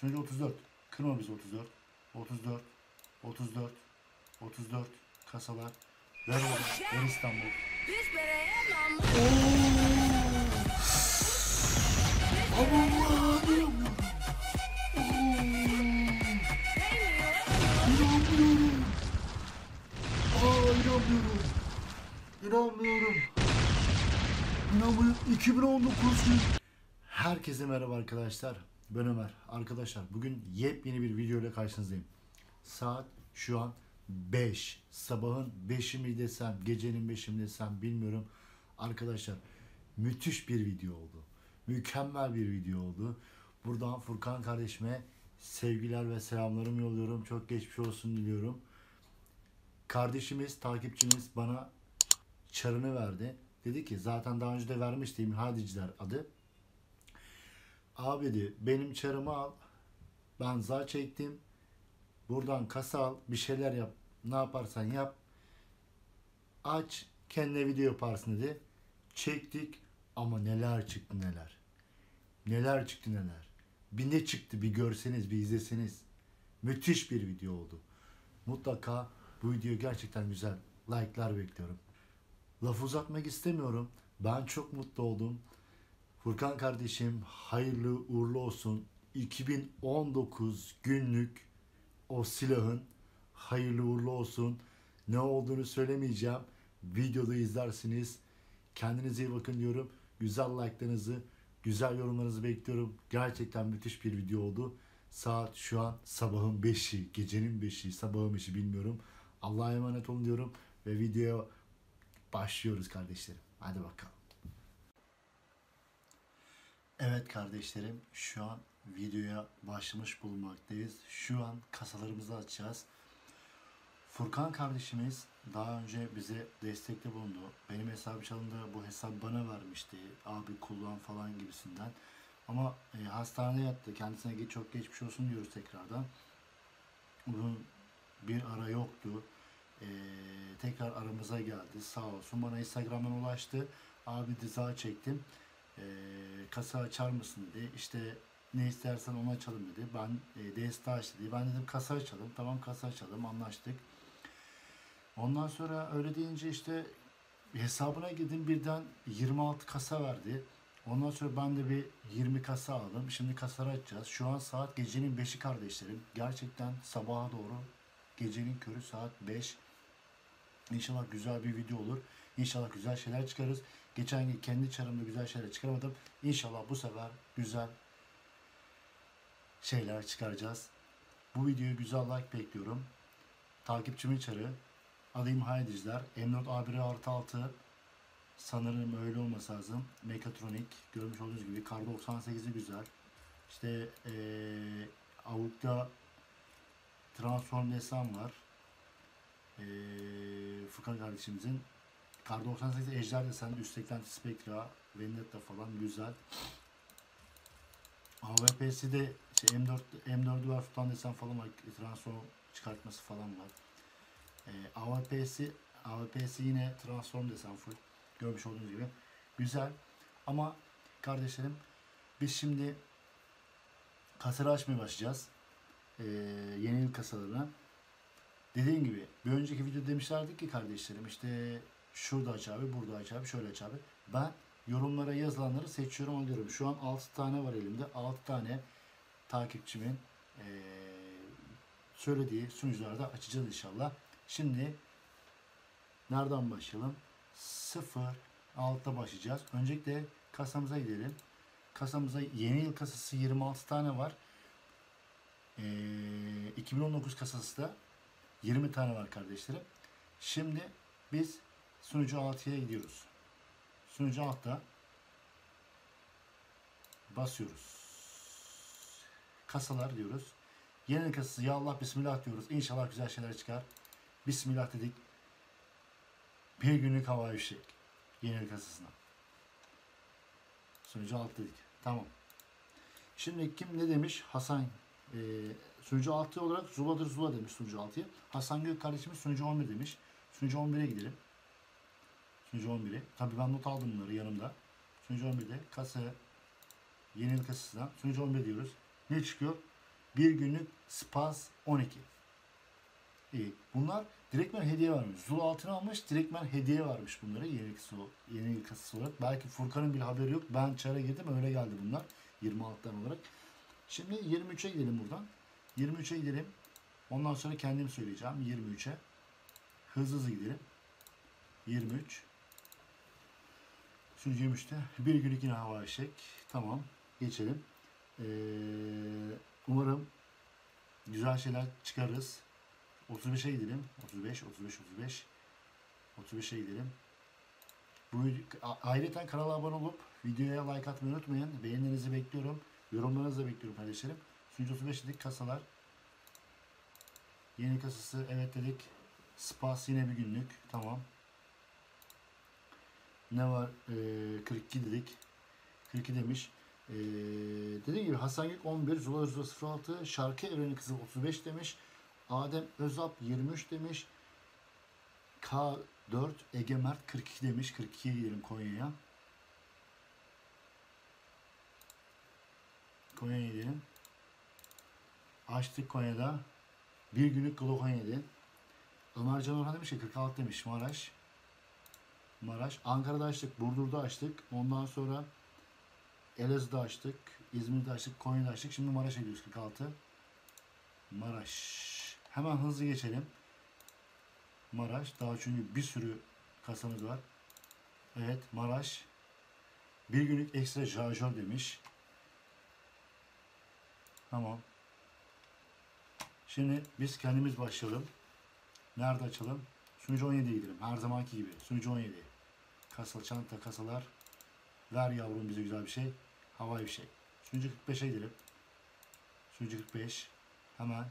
Sunucu 34. Kırma bizi 34. 34. 34. 34. Kasalar. Ver oğlum. Ver İstanbul. Aman Allah'ım. İnanmıyorum. Aa inanmıyorum. İnanmıyorum. İnanmıyorum. 2019 gün. Herkese merhaba arkadaşlar. Ben Ömer. Arkadaşlar bugün yepyeni bir video ile karşınızdayım. Saat şu an 5. Sabahın 5'i mi desem, gecenin 5'i mi desem bilmiyorum. Arkadaşlar müthiş bir video oldu. Mükemmel bir video oldu. Buradan Furkan kardeşime sevgiler ve selamlarımı yolluyorum. Çok geçmiş olsun diliyorum. Kardeşimiz, takipçimiz bana çarını verdi. Dedi ki zaten daha önce de vermiştim Hadiciler adı. Abi dedi benim çarımı al. Ben za çektim. Buradan kasa al. Bir şeyler yap. Ne yaparsan yap. Aç. Kendine video yaparsın dedi. Çektik. Ama neler çıktı neler. Neler çıktı neler. Bir ne çıktı bir görseniz bir izleseniz. Müthiş bir video oldu. Mutlaka bu video gerçekten güzel. Like'lar bekliyorum. Laf uzatmak istemiyorum. Ben çok mutlu oldum. Furkan kardeşim hayırlı uğurlu olsun. 2019 günlük o silahın hayırlı uğurlu olsun. Ne olduğunu söylemeyeceğim. Videoda izlersiniz. Kendinize iyi bakın diyorum. Güzel like'larınızı, güzel yorumlarınızı bekliyorum. Gerçekten müthiş bir video oldu. Saat şu an sabahın 5'i, gecenin 5'i, sabahın 5'i bilmiyorum. Allah'a emanet olun diyorum ve videoya başlıyoruz kardeşlerim. Hadi bakalım. Evet kardeşlerim şu an videoya başlamış bulunmaktayız. Şu an kasalarımızı açacağız. Furkan kardeşimiz daha önce bize destekte bulundu. Benim hesabı çalındı. Bu hesap bana vermişti. Abi kullan falan gibisinden. Ama e, hastanede yattı. Kendisine çok geçmiş olsun diyoruz tekrardan. Bunun bir ara yoktu. E, tekrar aramıza geldi. Sağ olsun. Bana Instagram'dan ulaştı. Abi diza çektim. E, kasa açar mısın dedi. İşte ne istersen onu açalım dedi. Ben e, deste aç dedi. Ben dedim kasa açalım. Tamam kasa açalım. Anlaştık. Ondan sonra öyle deyince işte hesabına girdim birden 26 kasa verdi. Ondan sonra ben de bir 20 kasa aldım. Şimdi kasaları açacağız. Şu an saat gecenin 5'i kardeşlerim. Gerçekten sabaha doğru gecenin körü saat 5. İnşallah güzel bir video olur. İnşallah güzel şeyler çıkarız. Geçen gün kendi çarımda güzel şeyler çıkaramadım. İnşallah bu sefer güzel şeyler çıkaracağız. Bu videoya güzel like bekliyorum. Takipçimin çarı. Adayım Haydizler. M4 A1 artı 6. Sanırım öyle olması lazım. Mekatronik. Görmüş olduğunuz gibi. Kar 98'i güzel. İşte ee, Avuk'ta Transform Desan var. Ee, Furkan kardeşimizin. Kar 98 Ejder Desen, Üst Eklenti Spectra, Vendetta falan güzel. AWP'si de şey M4 M4'ü var, Sultan Desen falan var. Transform çıkartması falan var. Ee, AWP'si AWP'si yine transform desen full. Görmüş olduğunuz gibi. Güzel. Ama kardeşlerim biz şimdi kasaları açmaya başlayacağız. Ee, yeni yıl kasalarına. Dediğim gibi bir önceki videoda demişlerdi ki kardeşlerim işte şurada aç abi, burada aç abi, şöyle aç abi. Ben yorumlara yazılanları seçiyorum alıyorum. Şu an 6 tane var elimde. 6 tane takipçimin ee, söylediği sunucularda açacağız inşallah. Şimdi nereden başlayalım? 0 altta başlayacağız. Öncelikle kasamıza gidelim. Kasamıza yeni yıl kasası 26 tane var. Ee, 2019 kasası da 20 tane var kardeşlerim. Şimdi biz sunucu 6'ya gidiyoruz. Sunucu altta basıyoruz. Kasalar diyoruz. Yeni kasası ya Allah bismillah diyoruz. İnşallah güzel şeyler çıkar. Bismillah dedik. Bir günlük hava fişek. Yeni kasasına. Sunucu alt dedik. Tamam. Şimdi kim ne demiş? Hasan e, sunucu 6 olarak Zula'dır Zula demiş sunucu 6'ya. Hasan Gök kardeşimiz sunucu 11 demiş. Sunucu 11'e gidelim. Sunucu 11'e. Tabii ben not aldım bunları yanımda. Sunucu 11'de kasa yeni yıl kasasına sunucu 11 diyoruz. Ne çıkıyor? Bir günlük Spaz 12. İyi. Bunlar direktmen hediye vermiş. Zul altına almış, direktmen hediye vermiş bunlara yeni kasası, yeni kasası olarak. Belki Furkan'ın bir haberi yok. Ben çara girdim öyle geldi bunlar. 26'dan olarak. Şimdi 23'e gidelim buradan. 23'e gidelim. Ondan sonra kendim söyleyeceğim 23'e. Hızlı hızlı gidelim. 23. Sunucu 23'te. Bir günlük yine hava eşek. Tamam. Geçelim. Ee, umarım güzel şeyler çıkarırız. 35'e gidelim. 35, 35, 35. 35'e gidelim. Bu ayrıca kanala abone olup videoya like atmayı unutmayın. Beğenilerinizi bekliyorum. Yorumlarınızı da bekliyorum kardeşlerim. Sunucu 35 dedik kasalar. Yeni kasası evet dedik. Spas yine bir günlük. Tamam. Ne var? Ee, 42 dedik. 42 demiş. Ee, dediğim gibi Hasan Gök 11, Zula Özda 06, Şarkı Evreni Kızı 35 demiş. Adem Özap 23 demiş. K4 Ege Mert 42 demiş. 42'ye gidelim Konya'ya. Konya'ya gidelim. Açtık Konya'da. Bir günlük Glock 17. Ömer Can Orhan demiş ki 46 demiş Maraş. Maraş. Ankara'da açtık. Burdur'da açtık. Ondan sonra Elazığ'da açtık. İzmir'de açtık. Konya'da açtık. Şimdi Maraş'a gidiyoruz 46. Maraş. Hemen hızlı geçelim. Maraş. Daha çünkü bir sürü kasamız var. Evet Maraş. Bir günlük ekstra şarjör demiş. Tamam. Şimdi biz kendimiz başlayalım. Nerede açalım? Sunucu 17'ye gidelim. Her zamanki gibi. Sunucu 17. Kasa, çanta, kasalar. Ver yavrum bize güzel bir şey. Havai bir şey. Sunucu 45'e gidelim. Sunucu 45. Hemen.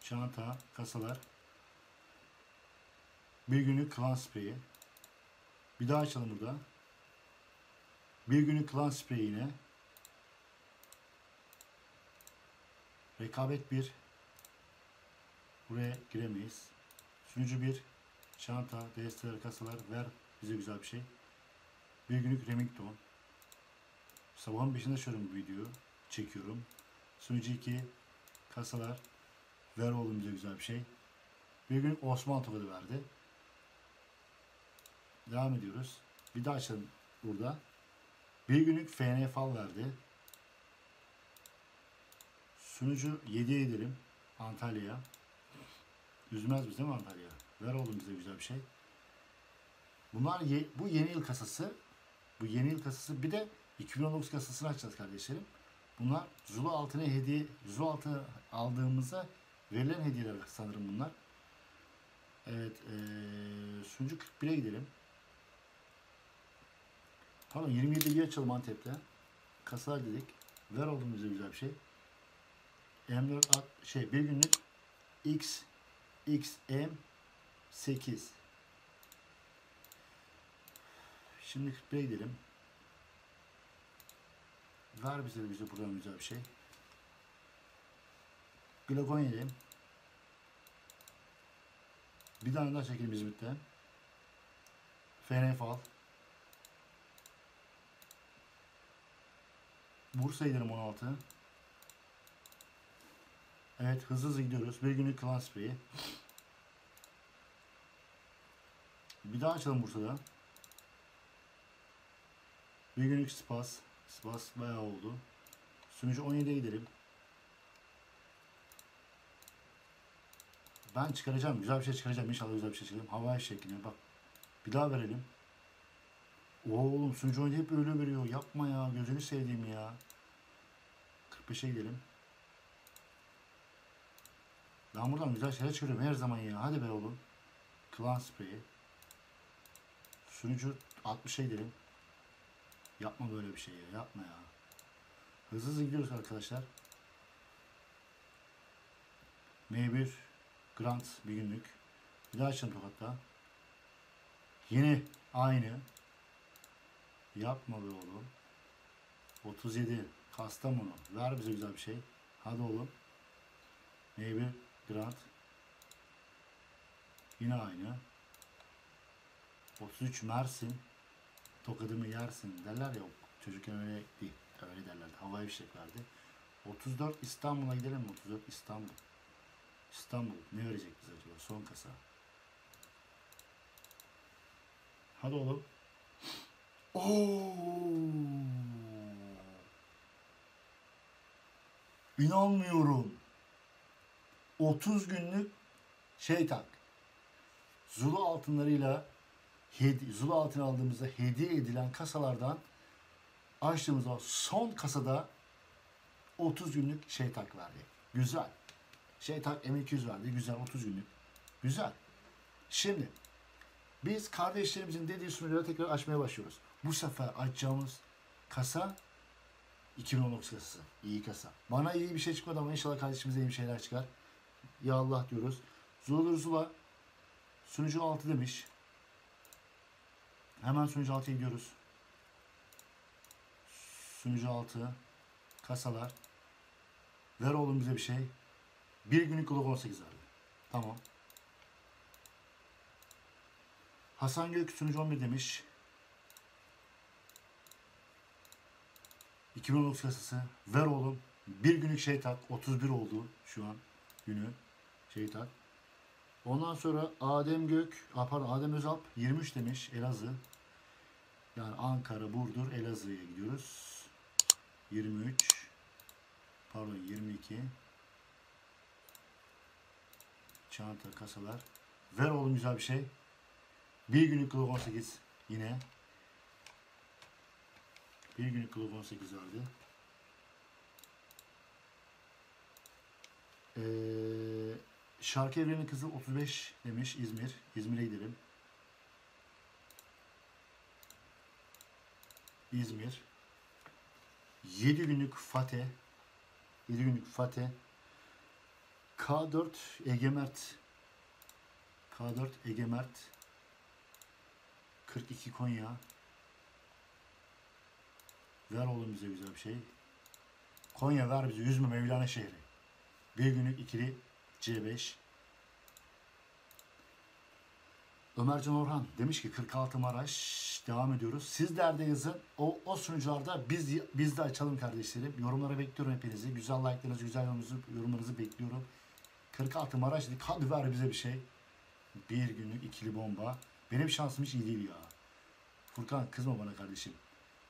Çanta, kasalar. Bir günlük klan spreyi. Bir daha açalım burada. Bir günlük klan spreyi yine. Rekabet 1. Buraya giremeyiz. Sunucu 1. Çanta, DSTR, kasalar. Ver bize güzel bir şey. Bir günlük Remington. Sabahın 5'inde açıyorum bu videoyu. Çekiyorum. Sunucu 2. Kasalar. Ver oğlum bize güzel bir şey. Bir günlük Osman tokadı verdi. Devam ediyoruz. Bir daha açalım burada. Bir günlük FN fal verdi. Sunucu 7'ye gidelim. Antalya. Üzmez bizi değil mi Antalya? Ver oğlum bize güzel bir şey. Bunlar ye- bu yeni yıl kasası. Bu yeni yıl kasası. Bir de 2019 kasasını açacağız kardeşlerim. Bunlar Zulu altına hediye, Zulu altı aldığımızda verilen hediyeler sanırım bunlar. Evet, eee sunucu 41'e gidelim. Pardon 27'yi açalım Antep'te. Kasalar dedik. Ver oğlum bize güzel bir şey. M4 at- şey bir günlük X XM 8 Şimdi 41'e gidelim. Ver bize bize buradan güzel bir şey. Glokon yedim. Bir tane daha çekelim İzmit'te. Fenefal. Bursa'ya gidelim 16. Evet hızlı hızlı gidiyoruz. Bir günlük klan spreyi. Bir daha açalım Bursa'da. Bir günlük spas. Spas bayağı oldu. Sunucu 17'ye gidelim. Ben çıkaracağım. Güzel bir şey çıkaracağım. İnşallah güzel bir şey çıkaracağım. Havai şeklinde. Bak. Bir daha verelim. Oğlum sunucu 17 hep öyle veriyor. Yapma ya. Gözünü sevdiğim ya. 45'e gidelim. Ben buradan güzel şeyler çıkarıyorum her zaman ya. Hadi be oğlum. Klan spreyi. Sunucu 60'a gidelim. Yapma böyle bir şey ya. Yapma ya. Hızlı hızlı gidiyoruz arkadaşlar. M1 Grant bir günlük. Bir daha açalım tokatta. Yine aynı. Yapma be oğlum. 37 Kastamonu. Ver bize güzel bir şey. Hadi oğlum. M1 Grant. Yine aynı. 33 Mersin. Tokadımı yersin derler ya çocukken öyle değil. Öyle derlerdi. Havai fişek verdi. 34 İstanbul'a gidelim mi? 34 İstanbul. İstanbul ne verecek bize acaba? Son kasa. Hadi oğlum. Oo! İnanmıyorum. 30 günlük şey tak. Zulu altınlarıyla hedi, Zulu altın aldığımızda hediye edilen kasalardan açtığımız o son kasada 30 günlük şey tak verdi. Güzel. Şey tak M200 verdi. Güzel 30 günlük. Güzel. Şimdi biz kardeşlerimizin dediği sunucuları tekrar açmaya başlıyoruz. Bu sefer açacağımız kasa 2019 kasası. İyi kasa. Bana iyi bir şey çıkmadı ama inşallah kardeşimize iyi bir şeyler çıkar. Ya Allah diyoruz. Zula Zula sunucu 6 demiş. Hemen sunucu 6'ya gidiyoruz. Sunucu 6 kasalar. Ver oğlum bize bir şey. Bir günlük Glock 18 verdi. Tamam. Hasan Gök sunucu 11 demiş. 2019 kasası. Ver oğlum. Bir günlük şey tak. 31 oldu şu an günü. Şey tak. Ondan sonra Adem Gök, pardon Adem Özalp 23 demiş Elazığ. Yani Ankara, Burdur, Elazığ'a gidiyoruz. 23 pardon 22 çanta kasalar. Ver oğlum güzel bir şey. Bir günlük Glock 18 yine. Bir günlük Glock 18 vardı. Ee, Şarkı Evreni Kızı 35 demiş İzmir. İzmir'e gidelim. İzmir. 7 günlük Fatih. 7 günlük Fatih. K4 Egemert K4 Egemert 42 Konya. Ver oğlum bize güzel bir şey. Konya ver bize Üzme Mevlana şehri. Bir günlük ikili C5 Ömercan Orhan demiş ki 46 Maraş devam ediyoruz. Siz nerede yazın. O, o sunucularda biz biz de açalım kardeşlerim. Yorumlara bekliyorum hepinizi. Güzel like'larınızı, güzel yorumlarınızı, yorumlarınızı bekliyorum. 46 Maraş dedik. Hadi ver bize bir şey. Bir günlük ikili bomba. Benim şansım hiç iyi değil ya. Furkan kızma bana kardeşim.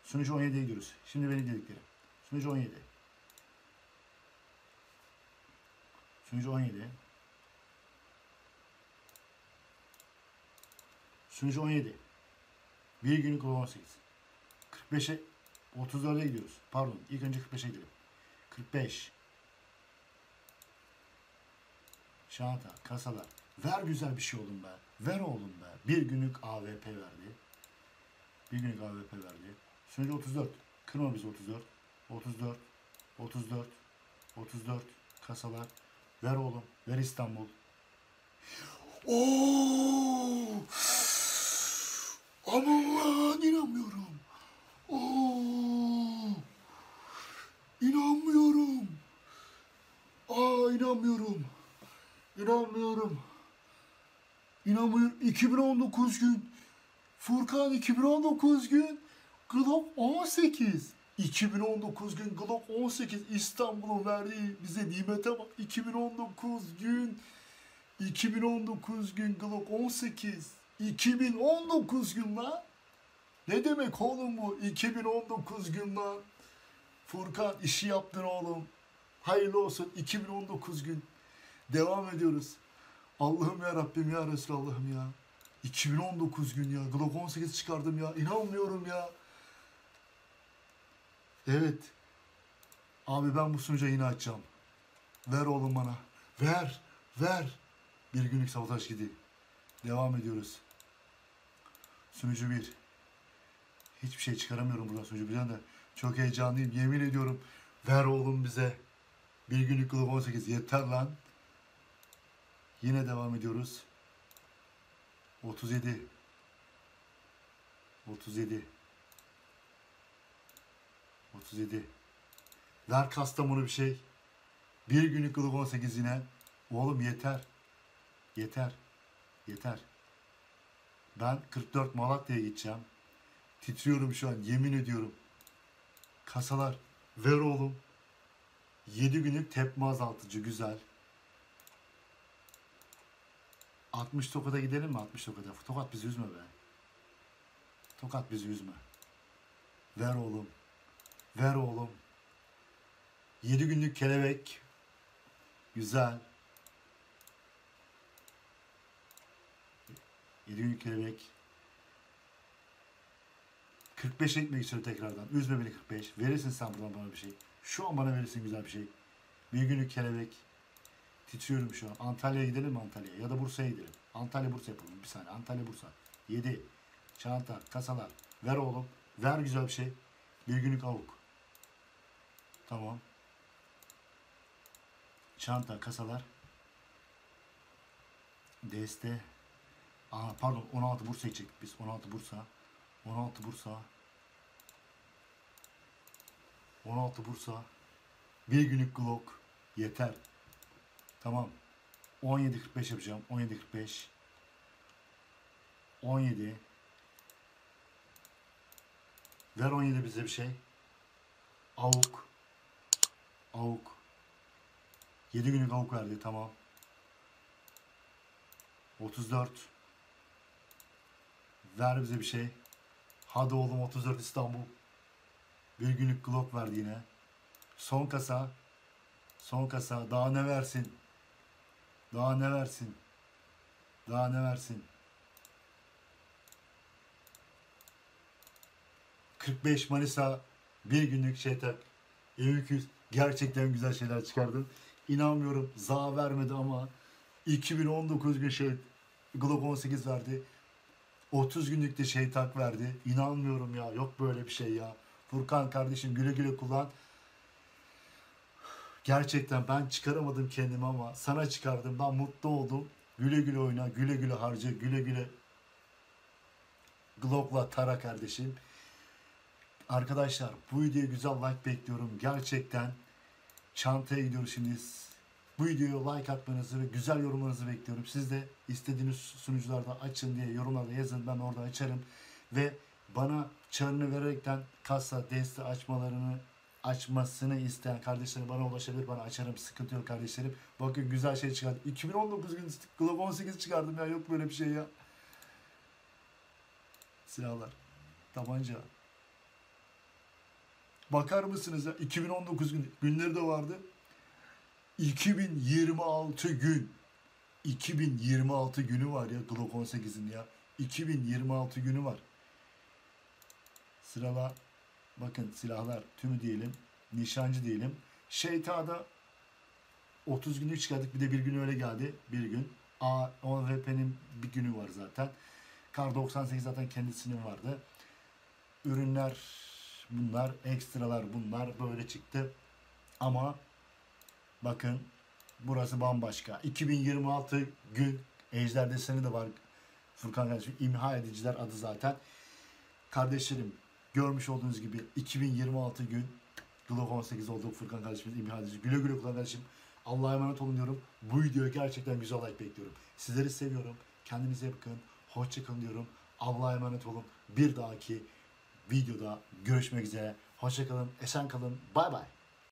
Sunucu 17'ye gidiyoruz. Şimdi beni dediklerim. Sunucu 17. Sunucu 17. Sunucu 17. Bir günlük olan 18. 45'e 34'e gidiyoruz. Pardon. ilk önce 45'e gidelim. 45. Çanta, kasalar. Ver güzel bir şey oğlum be. Ver oğlum be. Bir günlük AVP verdi. Bir günlük AVP verdi. Sunucu 34. Kırma bizi 34. 34. 34. 34. Kasalar. Ver oğlum. Ver İstanbul. Oo! Aman inanmıyorum. Oo! İnanmıyorum. Aa inanmıyorum. İnanmıyorum. İnanmıyorum. 2019 gün. Furkan 2019 gün. Glock 18. 2019 gün Glock 18 İstanbul'un verdiği bize nimete bak. 2019 gün 2019 gün Glock 18 2019 gün lan. Ne demek oğlum bu? 2019 gün lan. Furkan işi yaptın oğlum. Hayırlı olsun 2019 gün. Devam ediyoruz. Allah'ım ya Rabbim ya Resulallah'ım ya. 2019 gün ya. Glock 18 çıkardım ya. İnanmıyorum ya. Evet. Abi ben bu sunucu yine açacağım. Ver oğlum bana. Ver. Ver. Bir günlük sabotaj gidi. Devam ediyoruz. Sunucu 1. Hiçbir şey çıkaramıyorum buradan sunucu 1'den de. Çok heyecanlıyım. Yemin ediyorum. Ver oğlum bize. Bir günlük Glock 18. Yeter lan. Yine devam ediyoruz. 37. 37. 37. Ver Kastamonu bir şey. Bir günlük Glock 18 yine. Oğlum yeter. Yeter. Yeter. Ben 44 Malatya'ya gideceğim. Titriyorum şu an yemin ediyorum. Kasalar Ver oğlum. 7 günlük tepme azaltıcı güzel. 60 Tokat'a gidelim mi 60 Tokat'a? Tokat bizi üzme be. Tokat bizi üzme. Ver oğlum. Ver oğlum. 7 günlük kelebek. Güzel. 7 günlük kelebek. 45 ekmek istiyor tekrardan. Üzme beni 45. Verirsin sen buradan bana bir şey. Şu an bana verirsin güzel bir şey. Bir günlük kelebek. Titriyorum şu an. Antalya'ya gidelim mi Antalya'ya? Ya da Bursa'ya gidelim. Antalya Bursa yapalım. Bir saniye. Antalya Bursa. 7. Çanta, kasalar. Ver oğlum. Ver güzel bir şey. Bir günlük avuk. Tamam. Çanta, kasalar. Deste. Aa pardon 16 Bursa'yı çektik biz. 16 Bursa. 16 Bursa. 16 Bursa. Bir günlük Glock. Yeter. Tamam. 17.45 yapacağım. 17.45. 17. Ver 17 bize bir şey. Avuk. Avuk. 7 günlük avuk verdi. Tamam. 34. Ver bize bir şey. Hadi oğlum 34 İstanbul. Bir günlük Glock verdi yine. Son kasa. Son kasa. Daha ne versin? Daha ne versin? Daha ne versin? 45 Manisa bir günlük şey tak. M200 gerçekten güzel şeyler çıkardın. İnanmıyorum za vermedi ama 2019 gün şey Glock 18 verdi. 30 günlük de şey tak verdi. İnanmıyorum ya. Yok böyle bir şey ya. Furkan kardeşim güle güle kullan. Gerçekten ben çıkaramadım kendimi ama sana çıkardım. Ben mutlu oldum. Güle güle oyna, güle güle harca, güle güle Glock'la tara kardeşim. Arkadaşlar bu videoya güzel like bekliyorum. Gerçekten çantaya gidiyoruz şimdi. Bu videoya like atmanızı ve güzel yorumlarınızı bekliyorum. Siz de istediğiniz sunucularda açın diye yorumlarda yazın. Ben orada açarım. Ve bana çarını vererekten kasa deste açmalarını açmasını isteyen kardeşlerim bana ulaşabilir. Bana açarım. Sıkıntı yok kardeşlerim. Bakın güzel şey çıkardım. 2019 gün Glock 18 çıkardım ya. Yok böyle bir şey ya. Silahlar. Tabanca. Bakar mısınız ya? 2019 gün, günleri de vardı. 2026 gün. 2026 günü var ya Glock 18'in ya. 2026 günü var. Sırala bakın silahlar tümü diyelim. Nişancı diyelim. Şeyta'da 30 günlük çıkardık. Bir de bir gün öyle geldi. Bir gün. A, OVP'nin bir günü var zaten. Kar 98 zaten kendisinin vardı. Ürünler bunlar. Ekstralar bunlar. Böyle çıktı. Ama bakın burası bambaşka. 2026 gün Ejder deseni de var. Furkan kardeşim imha ediciler adı zaten. Kardeşlerim görmüş olduğunuz gibi 2026 gün Glock 18 oldu Furkan kardeşimiz imha edici. Güle güle Furkan kardeşim. Allah'a emanet olun diyorum. Bu videoya gerçekten güzel like bekliyorum. Sizleri seviyorum. Kendinize bakın. Hoşçakalın diyorum. Allah'a emanet olun. Bir dahaki videoda görüşmek üzere. Hoşçakalın. Esen kalın. Bay bay.